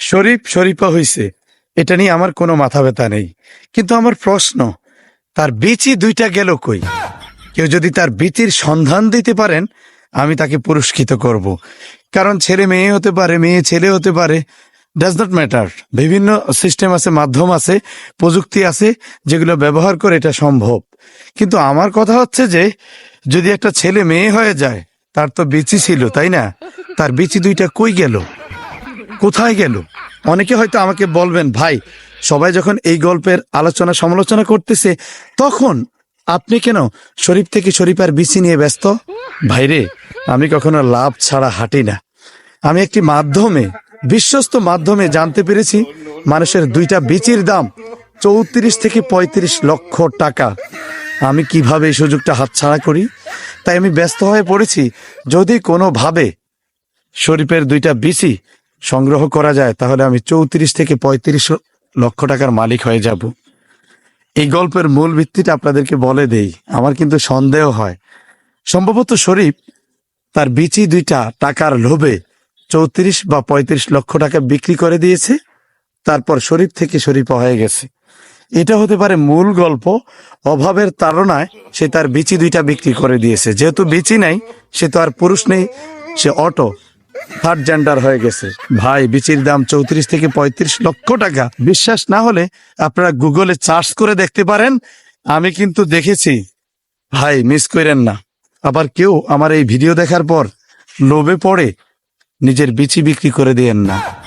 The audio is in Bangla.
শরীফ শরীফা হইছে, এটা নিয়ে আমার কোনো মাথা ব্যথা নেই। কিন্তু আমার প্রশ্ন, তার বিচি দুইটা গেল কই? কেউ যদি তার বিচির সন্ধান দিতে পারেন, আমি তাকে পুরস্কৃত করব। কারণ ছেলে মেয়ে হতে পারে, মেয়ে ছেলে হতে পারে ডাজ নট ম্যাটার বিভিন্ন সিস্টেম আছে, মাধ্যম আছে, প্রযুক্তি আছে, যেগুলো ব্যবহার করে এটা সম্ভব। কিন্তু আমার কথা হচ্ছে যে, যদি একটা ছেলে মেয়ে হয়ে যায়, তার তো বিচি ছিল, তাই না? তার বিচি দুইটা কই গেল? কোথায় গেল? অনেকে হয়তো আমাকে বলবেন, ভাই, সবাই যখন এই গল্পের আলোচনা সমালোচনা করতেছে, তখন আপনি কেন শরীফ থেকে শরীফার বিচি নিয়ে ব্যস্ত? ভাইরে আমি কখনো লাভ ছাড়া হাঁটি না। আমি একটি মাধ্যমে, বিশ্বস্ত মাধ্যমে জানতে পেরেছি, মানুষের দুইটা বিচির দাম চৌত্রিশ থেকে পঁয়ত্রিশ লক্ষ টাকা। আমি কীভাবে এই সুযোগটা হাতছাড়া করি? তাই আমি ব্যস্ত হয়ে পড়েছি। যদি কোনোভাবে শরীফের দুইটা বিসি সংগ্রহ করা যায়, তাহলে আমি চৌত্রিশ থেকে পঁয়ত্রিশ লক্ষ টাকার মালিক হয়ে যাব। এই গল্পের মূল ভিত্তিটা আপনাদেরকে বলে দেই, আমার কিন্তু সন্দেহ হয়। সম্ভবত শরীফ তার বিচি দুইটা টাকার লোভে চৌত্রিশ বা পঁয়ত্রিশ লক্ষ টাকা বিক্রি করে দিয়েছে, তারপর শরীফ থেকে শরীফা হয়ে গেছে। এটা হতে পারে মূল গল্প, অভাবের তাড়নায় সে তার বিচি দুইটা বিক্রি করে দিয়েছে। যেহেতু বিচি নাই, সে তো আর পুরুষ নেই, সে অটো। থার্ড জেন্ডার হয়ে গেছে। ভাই, বিচির দাম চৌত্রিশ থেকে পঁয়ত্রিশ লক্ষ টাকা। বিশ্বাস না হলে আপনারা গুগলে চার্জ করে দেখতে পারেন। আমি কিন্তু দেখেছি। ভাই মিস করেন না। আবার কেউ আমার এই ভিডিও দেখার পর লোভে পড়ে নিজের বিচি বিক্রি করে দিয়েন না।